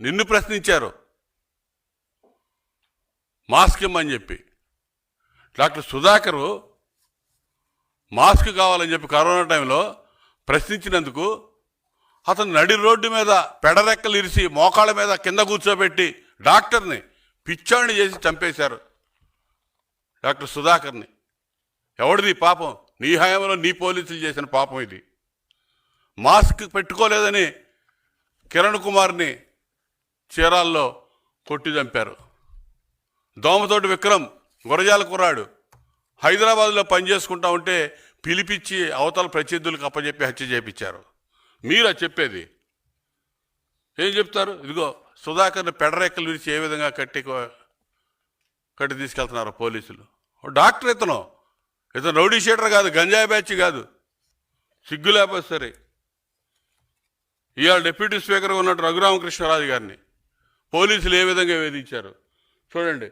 నిన్ను ప్రశ్నించారు. మాస్క్ ఇమ్మని చెప్పి. డాక్టర్ సుధాకరు మాస్క్ కావాలని చెప్పి కరోనా టైంలో ప్రశ్నించినందుకు అతను నడి రోడ్డు మీద పెడరెక్కలు ఇరిసి మోకాళ్ళ మీద కింద కూర్చోబెట్టి డాక్టర్ని పిచ్చాడిని చేసి చంపేశారు డాక్టర్ సుధాకర్ని. ఎవడిది పాపం? నీ హయాంలో నీ పోలీసులు చేసిన పాపం ఇది. మాస్క్ పెట్టుకోలేదని కిరణ్ కుమార్ని చీరాల్లో కొట్టి చంపారు. దోమతోటి విక్రమ్ గురజాల కుర్రాడు. హైదరాబాద్లో పనిచేసుకుంటా ఉంటే పిలిపించి అవతల ప్రత్యర్థులకు అప్పచెప్పి హత్య చేపించారు మీరా చెప్పేది? ఏం చెప్తారు? ఇదిగో సుధాకర్ని పెడరెక్కలు విరిచి ఏ విధంగా కట్టి కట్టి తీసుకెళ్తున్నారు పోలీసులు? డాక్టర్ ఇతను. ఇతను రౌడీ షీటర్ కాదు గంజాయి బ్యాచ్ కాదు. సిగ్గు లేకపోతే సరే. ఇవాళ డిప్యూటీ స్పీకర్గా ఉన్నట్టు రఘురామకృష్ణరాజు గారిని. పోలీసులు ఏ విధంగా వేధించారు? చూడండి.